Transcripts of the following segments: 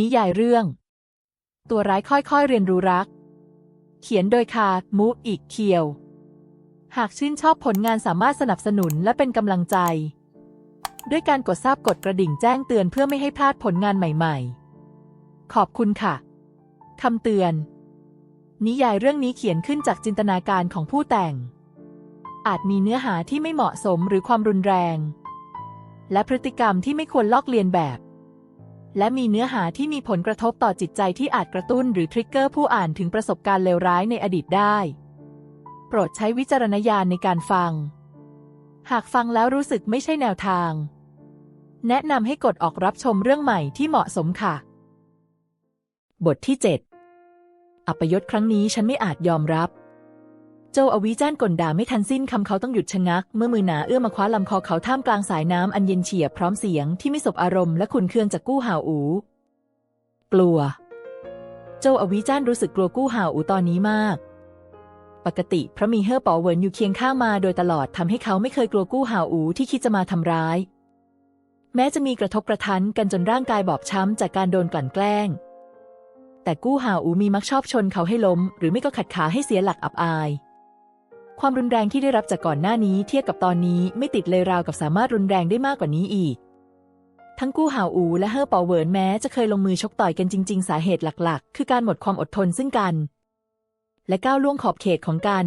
นิยายเรื่อง ตัวร้ายค่อยๆเรียนรู้รัก เขียนโดยคามุอิเคียว หากชื่นชอบผลงานสามารถสนับสนุนและเป็นกำลังใจ ด้วยการกดซาบกดกระดิ่งแจ้งเตือนเพื่อไม่ให้พลาดผลงานใหม่ๆ ขอบคุณค่ะคำเตือน นิยายเรื่องนี้เขียนขึ้นจากจินตนาการของผู้แต่ง อาจมีเนื้อหาที่ไม่เหมาะสมหรือความรุนแรง และพฤติกรรมที่ไม่ควรลอกเลียนแบบ และมีเนื้อหาที่มีผลกระทบต่อจิตใจที่อาจกระตุ้นหรือทริกเกอร์ผู้อ่านถึงประสบการณ์เลวร้ายในอดีตได้ โปรดใช้วิจารณญาณในการฟัง หากฟังแล้วรู้สึกไม่ใช่แนวทาง แนะนำให้กดออกรับชมเรื่องใหม่ที่เหมาะสมค่ะ บทที่ 7 อัปยศครั้งนี้ฉันไม่อาจยอมรับ โจอวิจ้านกลด่าไม่ทันสิ้นคำเขาต้องหยุดชะงัก เมื่อมือหนาเอื้อมมาคว้าลำคอเขาท่ามกลางสายน้ำอันเย็นเฉียบพร้อมเสียงที่ไม่สบอารมณ์และขุนเคืองจากกู้ห่าวอู กลัว โจอวิจ้านรู้สึกกลัวกู้ห่าวอูตอนนี้มาก ปกติพระมีเฮ่อป๋อเวินอยู่เคียงข้างมาโดยตลอดทำให้เขาไม่เคยกลัวกู้ห่าวอูที่คิดจะมาทำร้าย แม้จะมีกระทบกระทันกันจนร่างกายบอบช้ำจากการโดนกลั่นแกล้ง แต่กู้ห่าวอูมีมักชอบชนเขาให้ล้ม หรือไม่ก็ขัดขาให้เสียหลักอับอาย ความรุนแรงที่ได้รับจากก่อนหน้านี้เทียบกับตอนนี้ไม่ติดเลยราวกับสามารถรุนแรงได้มากกว่านี้อีก ทั้งกู้ห่าวอูและเฮ่อเปาเหวินแม้จะเคยลงมือชกต่อยกันจริง ๆ สาเหตุหลักๆ คือการหมดความอดทนซึ่งกัน และก้าวล่วงขอบเขตของกัน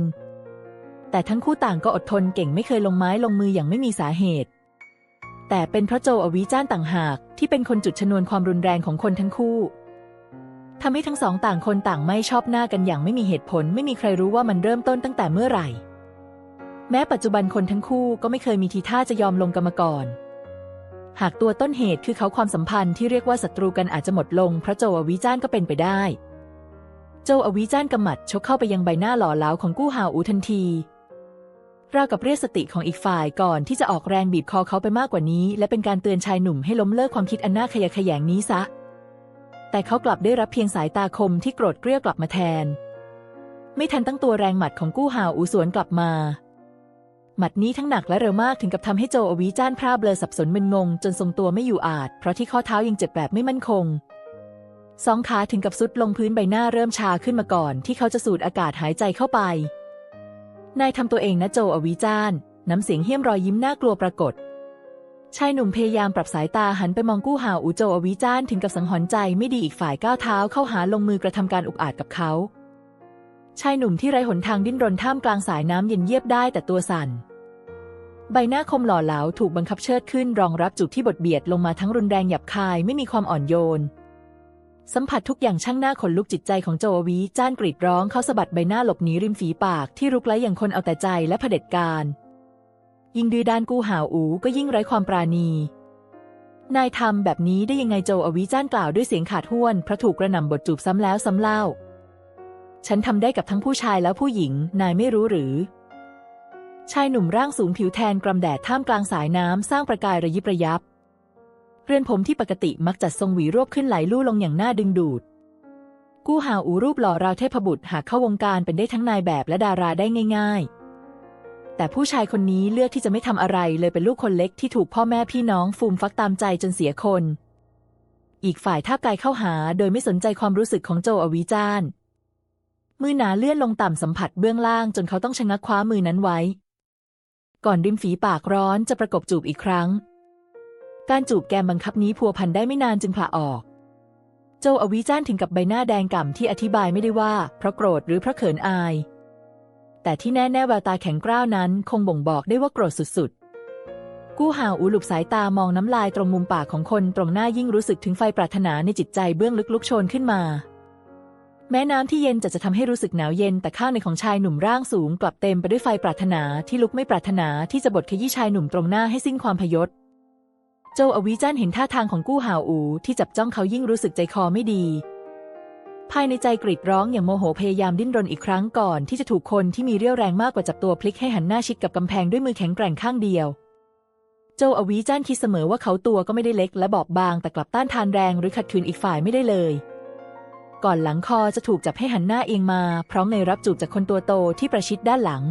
แต่ทั้งคู่ต่างก็อดทนเก่งไม่เคยลงไม้ลงมืออย่างไม่มีสาเหตุ แต่เป็นเพราะโจอวิจ้านต่างหาก ที่เป็นคนจุดชนวนความรุนแรงของคนทั้งคู่ทำให้ทั้งสองต่างคนต่างไม่ชอบหน้ากันอย่างไม่มีเหตุผล ไม่มีใครรู้ว่ามันเริ่มต้นตั้งแต่เมื่อไหร่ แม้ปัจจุบันคนทั้งคู่ก็ไม่เคยมีทีท่าจะยอมลงกันมาก่อน หากตัวต้นเหตุคือเขาความสัมพันธ์ที่เรียกว่าศัตรูกันอาจจะหมดลงเพราะโจอวิจ้านก็เป็นไปได้ โจอวิจ้านกำหมัดชกเข้าไปยังใบหน้าหล่อเหลาของกู้หาวอูทันทีราวกับเรียกสติของอีกฝ่ายก่อนที่จะออกแรงบีบคอเขาไปมากกว่านี้ และเป็นการเตือนชายหนุ่มให้ล้มเลิกความคิดอันน่าขยะแขยงนี้ซะ แต่เขากลับได้รับเพียงสายตาคมที่โกรธเกรี้ยวกลับมาแทน ไม่ทันตั้งตัวแรงหมัดของกู้หาวอูสวนกลับมา หมัดนี้ทั้งหนักและเร็วมากถึงกับทำให้โจอวีจ้านพร่าเบลอสับสนมึนงง จนทรงตัวไม่อยู่อาจ เพราะที่ข้อเท้ายังเจ็บแบบไม่มั่นคงสองขาถึงกับซุดลงพื้นใบหน้าเริ่มชาขึ้นมาก่อน ที่เขาจะสูดอากาศหายใจเข้าไป นายทำตัวเองนะโจอวีจ้านน้ำเสียงเหี้ยมรอยยิ้มน่ากลัวปรากฏ ชายหนุ่มพยายามปรับสายตาหันไปมองกู้หาอูโจอวีจ้านถึงกับสังหรณ์ใจไม่ดีอีกฝ่ายก้าวเท้าเข้าหาลงมือกระทำการอุกอาจกับเขา ชายหนุ่มที่ไร้หนทางดิ้นรนท่ามกลางสายน้ำเย็นเยียบได้แต่ตัวสั่น ใบหน้าคมหล่อเหลาถูกบังคับเชิดขึ้นรองรับจุดที่บดเบียดลงมาทั้งรุนแรงหยาบคายไม่มีความอ่อนโยน สัมผัสทุกอย่างช่างหน้าขนลุกจิตใจของโจวีจ้านกรีดร้องเขาสะบัดใบหน้าหลบหนีริมฝีปากที่รุกไล้อย่างคนเอาแต่ใจและเผด็จการ ยิ่งดื้อด้านกู้หาวอูก็ยิ่งไร้ความปราณีนายทำแบบนี้ได้ยังไงโจอวีจ้านกล่าวด้วยเสียงขาดห้วนเพราะถูกกระหน่ำบทจูบซ้ำแล้วซ้ำเล่า ฉันทำได้กับทั้งผู้ชายและผู้หญิง นายไม่รู้หรือ ชายหนุ่มร่างสูงผิวแทนกรำแดดท่ามกลางสายน้ำสร้างประกายระยิบระยับ เรือนผมที่ปกติมักจัดทรงหวีรวบขึ้นไหลลู่ลงอย่างน่าดึงดูด กู้หาอูรูปหล่อราวเทพบุตรหากเข้าวงการเป็นได้ทั้งนายแบบและดาราได้ง่าย ๆ แต่ผู้ชายคนนี้เลือกที่จะไม่ทำอะไรเลยเป็นลูกคนเล็กที่ถูกพ่อแม่พี่น้องฟูมฟักตามใจจนเสียคน อีกฝ่ายท่ากายเข้าหาโดยไม่สนใจความรู้สึกของโจอวิจาน มือหนาเลื่อนลงต่ำสัมผัสเบื้องล่างจนเขาต้องชะงักคว้ามือนั้นไว้ ก่อนริมฝีปากร้อนจะประกบจูบอีกครั้ง การจูบแกมบังคับนี้พัวพันได้ไม่นานจึงผละออก โจอวิจ้านถึงกับใบหน้าแดงก่ำที่อธิบายไม่ได้ว่า เพราะโกรธหรือเพราะเขินอาย แต่ที่แน่แน่ๆแววตาแข็งกร้าวนั้นคงบ่งบอกได้ว่าโกรธสุดๆกู้ห่าวอูหลุบสายตามองน้ำลายตรงมุมปากของคนตรงหน้ายิ่งรู้สึกถึงไฟปรารถนาในจิตใจเบื้องลึกลุกโชนขึ้นมา แม้น้ำที่เย็นจะจะทำให้รู้สึกหนาวเย็นแต่ข้างในของชายหนุ่มร่างสูง กลับเต็มไปด้วยไฟปรารถนาที่ลุกไม่ปรารถนาที่จะบดขยี้ชายหนุ่มตรงหน้าให้สิ้นความพยศโจอวิจ้านเห็นท่าทางของกู้ห่าวอูที่จับจ้องเขายิ่งรู้สึกใจคอไม่ดี ภายในใจกรีดร้องอย่างโมโหพยายามดิ้นรนอีกครั้งก่อนที่จะถูกคนที่มีเรี่ยวแรงมากกว่าจับตัวพลิกให้หันหน้าชิดกับกำแพงด้วยมือแข็งแกร่งข้างเดียวโจอวิจ้านคิดเสมอว่าเขาตัวก็ไม่ได้เล็กและบอบบางแต่กลับต้านทานแรงหรือขัดขืนอีกฝ่ายไม่ได้เลย ก่อนหลังคอจะถูกจับให้หันหน้าเอียงมา พร้อมในรับจูบจากคนตัวโตที่ประชิดด้านหลัง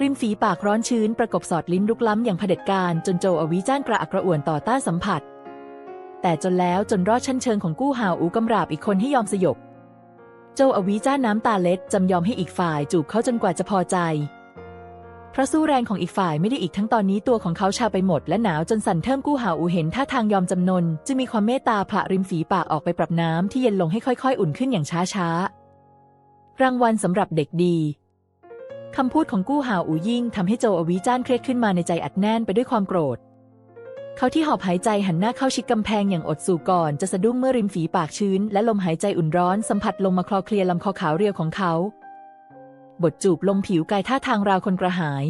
ริมฝีปากร้อนชื้นประกบสอดลิ้นลุกล้ำอย่างเผด็จการจนโจอวิจ้านกระอักกระอ่วนต่อต้านสัมผัส แต่จนแล้วจนรอดชั้นเชิงของกู้หาวอูกำราบอีกคนให้ยอมสยบ โจอวีจ้าน้ำตาเล็ดจำยอมให้อีกฝ่ายจูบเขาจนกว่าจะพอใจ เพราะสู้แรงของอีกฝ่ายไม่ได้อีกทั้งตอนนี้ตัวของเขาชาไปหมด และหนาวจนสั่นเทิมกู้หาอูเห็นท่าทางยอมจำนนจึงมีความเมตตาผละริมฝีปากออกไปปรับน้ำที่เย็นลงให้ค่อยๆ อุ่นขึ้นอย่างช้าๆ รางวัลสำหรับเด็กดีคำพูดของกู้หาอูยิ่งทำให้โจอวีจ้านเครียดขึ้นมาในใจอัดแน่นไปด้วยความโกรธ เขาที่หอบหายใจหันหน้าเข้าชิดกำแพงอย่างอดสู่ก่อนจะสะดุ้งเมื่อริมฝีปากชื้น และลมหายใจอุ่นร้อนสัมผัสลงมาคลอเคลียลำคอขาวเรียวของเขา บทจูบลงผิวกายท่าทางราวคนกระหาย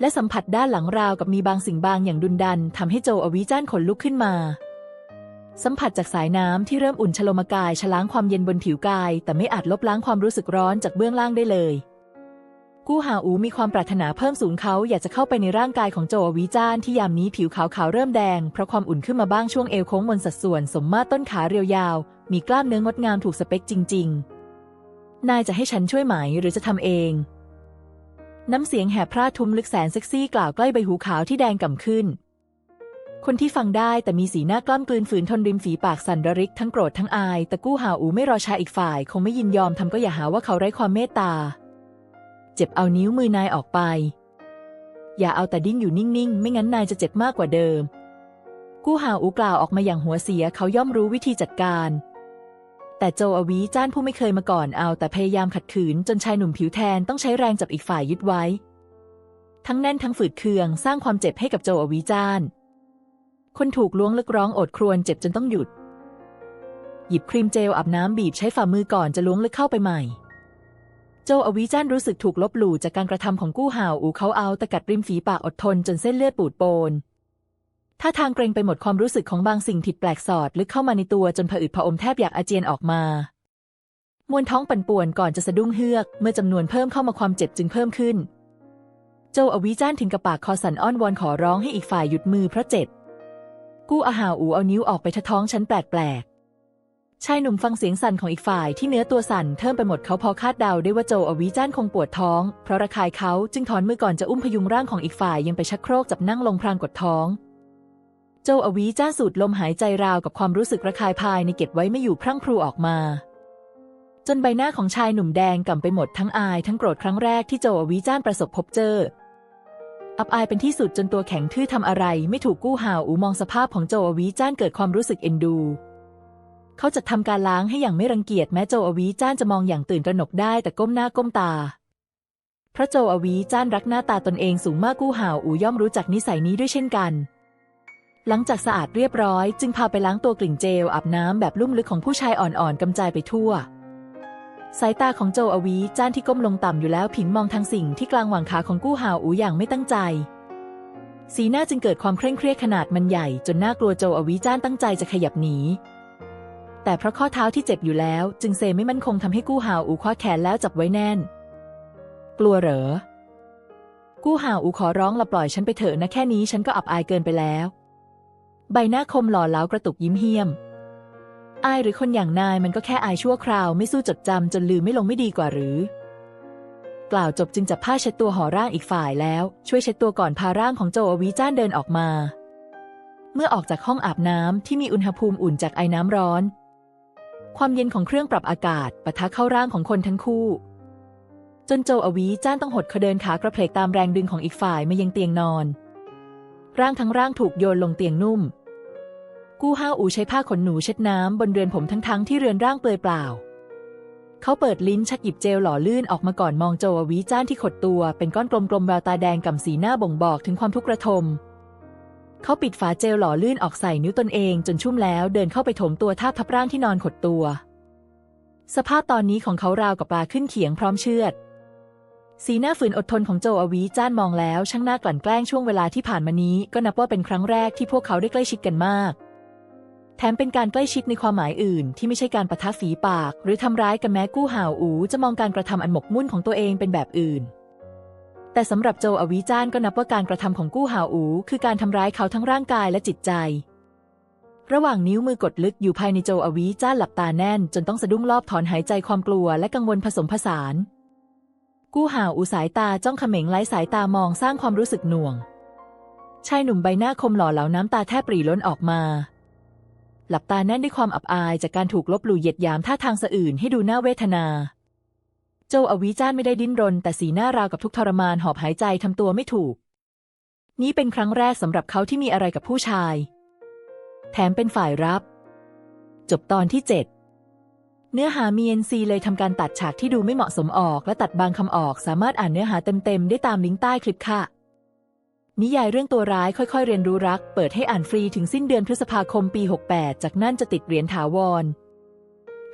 และสัมผัสด้านหลังราวกับมีบางสิ่งบางอย่างดุนดันทำให้โจอวีจ้านขนลุกขึ้นมา สัมผัสจากสายน้ำที่เริ่มอุ่นชโลมกายชล้างความเย็นบนผิวกาย แต่ไม่อาจลบล้างความรู้สึกร้อนจากเบื้องล่างได้เลย กู้หาอูมีความปรารถนาเพิ่มสูงเขาอยากจะเข้าไปในร่างกายของโจอวีจ้านที่ยามนี้ผิวขาวขาวๆเริ่มแดงเพราะความอุ่นขึ้นมาบ้างช่วงเอวโค้งมนสัดส่วน สมมาตรต้นขาเรียวยาว มีกล้ามเนื้องดงามถูกสเปคจริง ๆ นายจะให้ฉันช่วยไหมหรือจะทำเอง น้ำเสียงแหบพร่าทุ้มลึกแสนเซ็กซี่กล่าวใกล้ใบหูขาวที่แดงก่ำขึ้น คนที่ฟังได้แต่มีสีหน้ากล้ามกลืนฝืนทนริมฝีปากสั่นระริกทั้งโกรธทั้งอายแต่กู้หาอูไม่รอชาอีกฝ่าย คงไม่ยินยอมทำก็อย่าหาว่าเขาไร้ความเมตตา เจ็บเอานิ้วมือนายออกไป อย่าเอาแต่ดิ้นอยู่นิ่งๆ ไม่งั้นนายจะเจ็บมากกว่าเดิม กู้หาอูกล่าวออกมาอย่างหัวเสียเขาย่อมรู้วิธีจัดการ แต่โจอวีจ้านผู้ไม่เคยมาก่อนเอา แต่พยายามขัดขืนจนชายหนุ่มผิวแทนต้องใช้แรงจับอีกฝ่ายยึดไว้ ทั้งแน่นทั้งฝืดเคืองสร้างความเจ็บให้กับโจอวีจ้าน คนถูกล้วงลึกร้องโอดครวญเจ็บจนต้องหยุด หยิบครีมเจลอาบน้ำบีบใช้ฝ่ามือก่อนจะล้วงลึกเข้าไปใหม่ โจอวีจ้านรู้สึกถูกลบหลู่จากการกระทำของกู้ห่าวอูเขาเอาต่กัดริมฝีปากอดทนจนเส้นเลือดปูดโปน ท่าทางเกรงไปหมดความรู้สึกของบางสิ่งผิดแปลกสอดลึกเข้ามาในตัวจนผะอืดผะอมแทบอยากอาเจียนออกมามวนท้องปั่นป่วนก่อนจะสะดุ้งเฮือก เมื่อจำนวนเพิ่มเข้ามาความเจ็บจึงเพิ่มขึ้น โจอวีจ้านถึงกับปากคอสันอ้อนวอนขอร้องให้อีกฝ่ายหยุดมือเพราะเจ็บ กู้อาหาอูเอานิ้วออกไปทะท้องชั้นแปลกๆชายหนุ่มฟังเสียงสั่นของอีกฝ่ายที่เนื้อตัวสั่นเทิมไปหมดเขาพอคาดเดาได้ว่าโจอวีจ้านคงปวดท้อง เพราะระคายเขาจึงถอนมือก่อนจะอุ้มพยุงร่างของอีกฝ่ายยังไปชักโครกจับนั่งลงพรางกดท้อง โจอวีจ้านสูดลมหายใจราวกับความรู้สึกระคายภายในเก็บไว้ไม่อยู่พรั่งพรูออกมา จนใบหน้าของชายหนุ่มแดงก่ำไปหมดทั้งอายทั้งโกรธครั้งแรกที่โจอวีจ้านประสบพบเจอ อับอายเป็นที่สุดจนตัวแข็งทื่อทำอะไร ไม่ถูกกู้ห่าวอูมองสภาพของโจอวีจ้านเกิดความรู้สึกเอ็นดู เขาจะทำการล้างให้อย่างไม่รังเกียจแม้โจอวีจ้านจะมองอย่างตื่นตระหนกได้แต่ก้มหน้าก้มตาเพราะโจอวีจ้านรักหน้าตาตนเองสูงมากกู้ห่าวอูย่อมรู้จักนิสัยนี้ด้วยเช่นกัน หลังจากสะอาดเรียบร้อย จึงพาไปล้างตัวกลิ่นเจลอาบน้ำแบบลุ่มลึกของผู้ชายอ่อนๆกำจายไปทั่ว สายตาของโจอวีจ้านที่ก้มลงต่ำอยู่แล้วผินมองทางสิ่งที่กลางหว่างขาของกู้หาวอูอย่างไม่ตั้งใจ สีหน้าจึงเกิดความเคร่งเครียดขนาดมันใหญ่ จนน่ากลัวโจอวีจ้านตั้งใจจะขยับหนีแต่เพราะข้อเท้าที่เจ็บอยู่แล้ว จึงเซไม่มั่นคงทำให้กู้หาวอูคว้าแขนแล้วจับไว้แน่น กลัวเหรอ กู้หาวอูขอร้องละปล่อยฉันไปเถอะนะแค่นี้ฉันก็อับอายเกินไปแล้ว ใบหน้าคมหล่อเหลากระตุกยิ้มเหี้ยม อายหรือคนอย่างนายมันก็แค่อายชั่วคราวไม่สู้จดจำจนลืมไม่ลงไม่ดีกว่าหรือ กล่าวจบจึงจับผ้าเช็ดตัวห่อร่างอีกฝ่ายแล้ว ช่วยเช็ดตัวก่อนพาร่างของโจอวีจ้านเดินออกมา เมื่อออกจากห้องอาบน้ำที่มีอุณหภูมิอุ่นจากไอ้น้ำร้อน ความเย็นของเครื่องปรับอากาศปะทะเข้าร่างของคนทั้งคู่ จนโจอวีจ้านต้องหดเขาเดินขากระเพลกตามแรงดึงของอีกฝ่ายมายังเตียงนอน ร่างทั้งร่างถูกโยนลงเตียงนุ่ม กู้ห้าอูใช้ผ้าขนหนูเช็ดน้ำบนเรือนผมทั้งๆที่เรือนร่างเปลือยเปล่า เขาเปิดลิ้นชักหยิบเจลหล่อลื่นออกมาก่อนมองโจอวีจ้านที่ขดตัว เป็นก้อนกลมๆแววตาแดงก่ำสีหน้าบ่งบอกถึงความทุกข์ระทม เขาปิดฝาเจลหล่อลื่นออกใส่นิ้วตนเองจนชุ่มแล้วเดินเข้าไปถมตัวทาบทับร่างที่นอนขดตัว สภาพตอนนี้ของเขาราวกับปลาขึ้นเขียงพร้อมเชือดสีหน้าฝืนอดทนของโจอวีจ้านมองแล้วช่างน่ากลั่นแกล้งช่วงเวลาที่ผ่านมานี้ ก็นับว่าเป็นครั้งแรกที่พวกเขาได้ใกล้ชิดกันมาก ถมเป็นการใกล้ชิดในความหมายอื่น ที่ไม่ใช่การปะทะฝีปาก หรือทำร้ายกันแม้กู้ห่าวอูจะมองการกระทำอันหมกมุ่นของตัวเองเป็นแบบอื่น แต่สำหรับโจอวีจ้านก็นับว่าการกระทำของกู้ห่าวอู คือการทำร้ายเขาทั้งร่างกายและจิตใจ ระหว่างนิ้วมือกดลึกอยู่ภายในโจอวีจ้านหลับตาแน่น จนต้องสะดุ้งรอบถอนหายใจความกลัวและกังวลผสมผสาน กู้ห่าวอูสายตาจ้องเขม็งไร้สายตามองสร้างความรู้สึกหน่วงชายหนุ่มใบหน้าคมหล่อเหลาน้ำตาแทบปรีล้นออกมา หลับตาแน่นด้วยความอับอายจากการถูกลบหลู่เหยียดหยามท่าทางสะอื่นให้ดูน่าเวทนา โจอวีจ้านไม่ได้ดิ้นรน แต่สีหน้าราวกับทุกทรมานหอบหายใจทำตัวไม่ถูก นี่เป็นครั้งแรกสำหรับเขาที่มีอะไรกับผู้ชาย แถมเป็นฝ่ายรับ จบตอนที่7เนื้อหา MNC เลยทำการตัดฉากที่ดูไม่เหมาะสมออก และตัดบางคำออก สามารถอ่านเนื้อหาเต็มๆ ได้ตามลิงก์ใต้คลิปค่ะ นิยายเรื่องตัวร้ายค่อย ๆ เรียนรู้รัก เปิดให้อ่านฟรีถึงสิ้นเดือนพฤษภาคมปี 68 จากนั้นจะติดเหรียญถาวร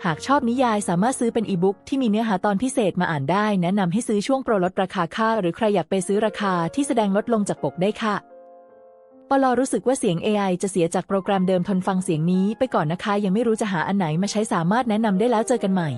หากชอบนิยายสามารถซื้อเป็นอีบุ๊กที่มีเนื้อหาตอนพิเศษมาอ่านได้ แนะนำให้ซื้อช่วงโปรลดราคาค่า หรือใครอยากไปซื้อราคาที่แสดงลดลงจากปกได้ค่ะปลอรู้สึกว่าเสียง AI จะเสียจากโปรแกรมเดิมทนฟังเสียงนี้ไปก่อนนะคะ ยังไม่รู้จะหาอันไหนมาใช้สามารถแนะนำได้แล้วเจอกันใหม่